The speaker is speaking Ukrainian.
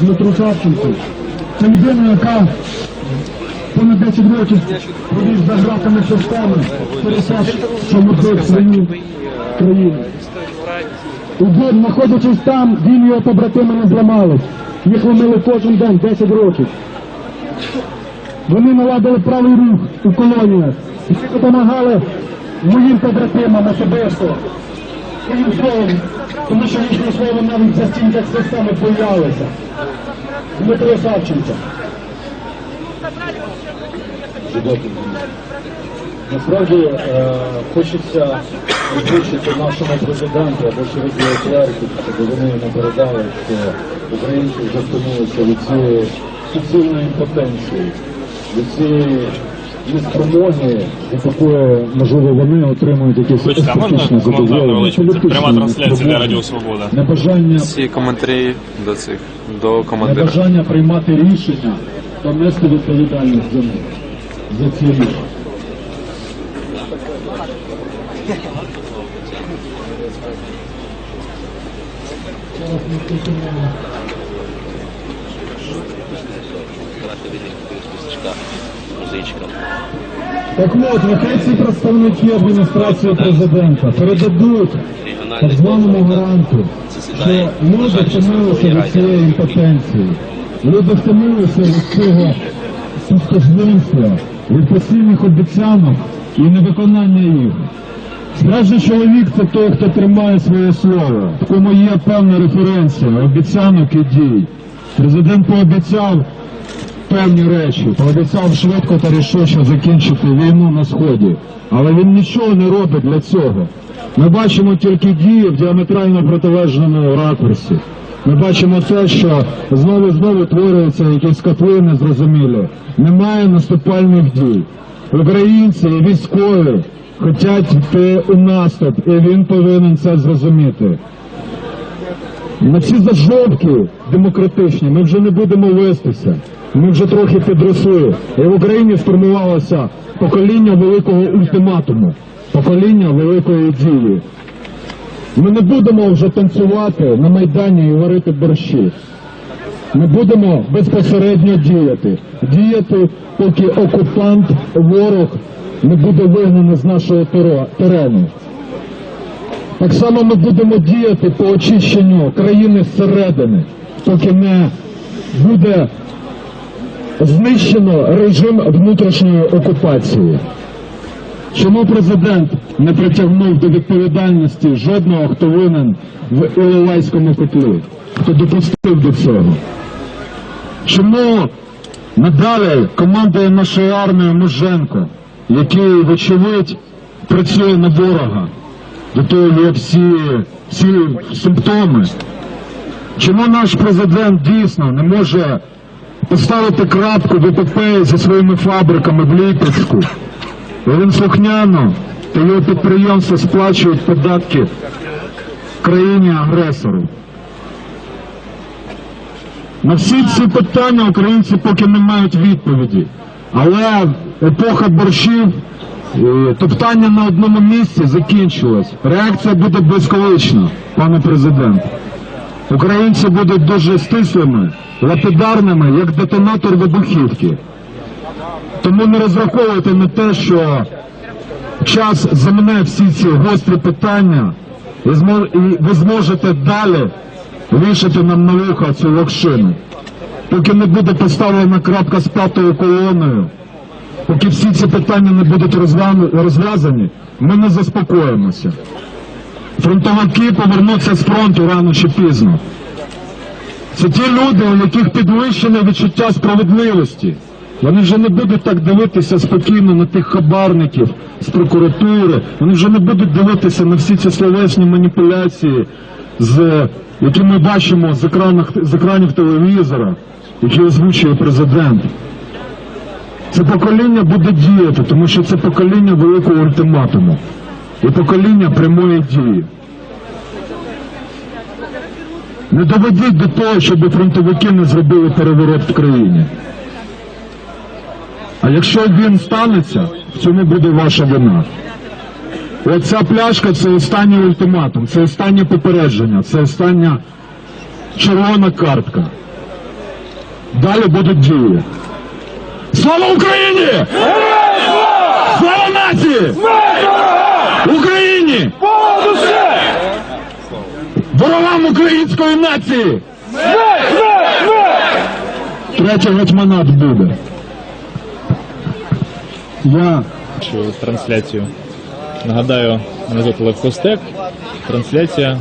Дмитру Савченку. Це людина, яка понад 10 років провів за гратами системи, пересад, що свою країну. І знаходячись там, він його побратими не зламались. Їх ломили кожен день, 10 років. Вони наладили правий рух у колоніях. І допомагали моїм побратимам особисто. Своїм словом, тому що їхнє слово навіть за стінках системи боялися. Дмитро Савченко. Насправді е, хочеться озвучити нашому президенту або через його клерків, щоб вони не передали, що українці вже втомилися від цієї суцільної потенції, від цієї неспромоги, від якої, можливо, вони отримують якісь Вибачте, а можна коментар? Це пряма трансляція для Радіо Свобода. Небажання Всі коментарі до цих до командира. Небажання приймати рішення та нести відповідальність за них, за ці рішення. Так от, нехай ці представники адміністрації президента передадуть так званому гаранту, що люди втомилися від цієї імпотенції, люди втомилися від цього пустожництва, від постійних обіцянок і невиконання їх. Справжній чоловік це той, хто тримає своє слово. В кому є певна референція, обіцянок і дій. Президент пообіцяв певні речі, пообіцяв швидко та рішуче закінчити війну на сході, але він нічого не робить для цього. Ми бачимо тільки дії в діаметрально протилежному ракурсі. Ми бачимо те, що знову знову творюються якісь котли незрозумілі. Немає наступальних дій. Українці і військові хочуть йти у наступ, і він повинен це зрозуміти. На ці зажовки демократичні ми вже не будемо вестися. Ми вже трохи підросли. І в Україні сформувалося покоління великого ультиматуму, покоління великої дії. Ми не будемо вже танцювати на Майдані і варити борщі. Ми будемо безпосередньо діяти. Діяти, поки окупант, ворог не буде вигнаний з нашого терену. Так само ми будемо діяти по очищенню країни зсередини, поки не буде знищено режим внутрішньої окупації. Чому президент не притягнув до відповідальності жодного, хто винен в Іловайському котлі, хто допустив до цього? Чому надалі командує нашою армією Муженко, який, вочевидь, працює на ворога? До того є всі, всі симптоми. Чому наш президент дійсно не може поставити крапку епопеї зі своїми фабриками в Липецьку? Він слухняно та його підприємства сплачують податки країні агресору. На всі ці питання українці поки не мають відповіді. Але епоха борщів, топтання на одному місці закінчилась. Реакція буде блискавична, пане президент. Українці будуть дуже стислими, лапідарними, як детонатор вибухівки. Тому не розраховуйте на те, що час замне всі ці гострі питання, і ви зможете далі вішати нам на вуха цю локшину. Поки не буде поставлена крапка з п'ятою колоною, поки всі ці питання не будуть розв'язані, ми не заспокоїмося. Фронтовики повернуться з фронту рано чи пізно. Це ті люди, у яких підвищене відчуття справедливості. Вони вже не будуть так дивитися спокійно на тих хабарників з прокуратури. Вони вже не будуть дивитися на всі ці словесні маніпуляції, з, які ми бачимо з, екранах, з екранів телевізора, які озвучує президент. Це покоління буде діяти, тому що це покоління великого ультиматуму і покоління прямої дії. Не доведіть до того, щоб фронтовики не зробили переворот в країні. А якщо він станеться, в цьому буде ваша вина. Оця пляшка це останній ультиматум, це останнє попередження, це остання червона картка. Далі будуть дії. Слава Україні! Слава нації! Україні! Ворогам української нації! Третій гетьманат буде. Я трансляцію. Нагадаю, мене звати Олег Костек. Трансляція